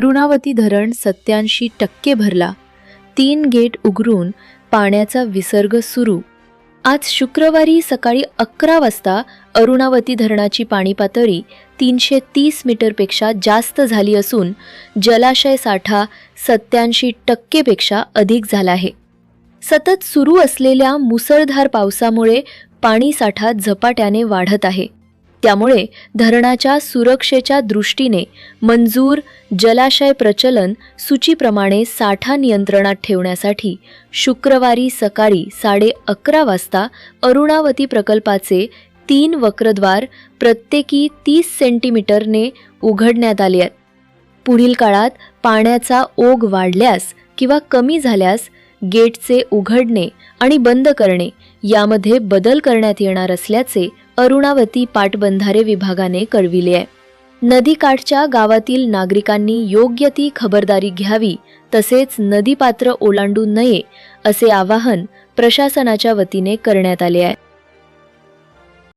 अरुणावती धरण सत्याऐंशी टक्के भरला. तीन गेट उघडून पाण्याचा विसर्ग सुरू. आज शुक्रवारी सकाळी अकरा वाजता अरुणावती धरणाची पाणी पातळी तीनशे तीस मीटरपेक्षा जास्त झाली असून जलाशय साठा सत्याऐंशी टक्केपेक्षा अधिक झाला आहे. सतत सुरू असलेल्या मुसळधार पावसामुळे पाणीसाठा झपाट्याने वाढत आहे. त्यामुळे धरणाच्या सुरक्षेच्या दृष्टीने मंजूर जलाशय प्रचलन सूचीप्रमाणे साठा नियंत्रणात ठेवण्यासाठी शुक्रवारी सकाळी साडे अकरा वाजता अरुणावती प्रकल्पाचे तीन वक्रद्वार प्रत्येकी तीस सेंटीमीटरने उघडण्यात आले आहेत. पुढील काळात पाण्याचा ओघ वाढल्यास किंवा कमी झाल्यास गेटचे उघडणे आणि बंद करणे यामध्ये बदल करण्यात येणार असल्याचे अरुणावती पाटबंधारे विभागाने कळविले आहे. नदीकाठच्या गावातील नागरिकांनी योग्य ती खबरदारी घ्यावी तसेच नदीपात्र ओलांडू नये असे आवाहन प्रशासनाच्या वतीने करण्यात आले आहे.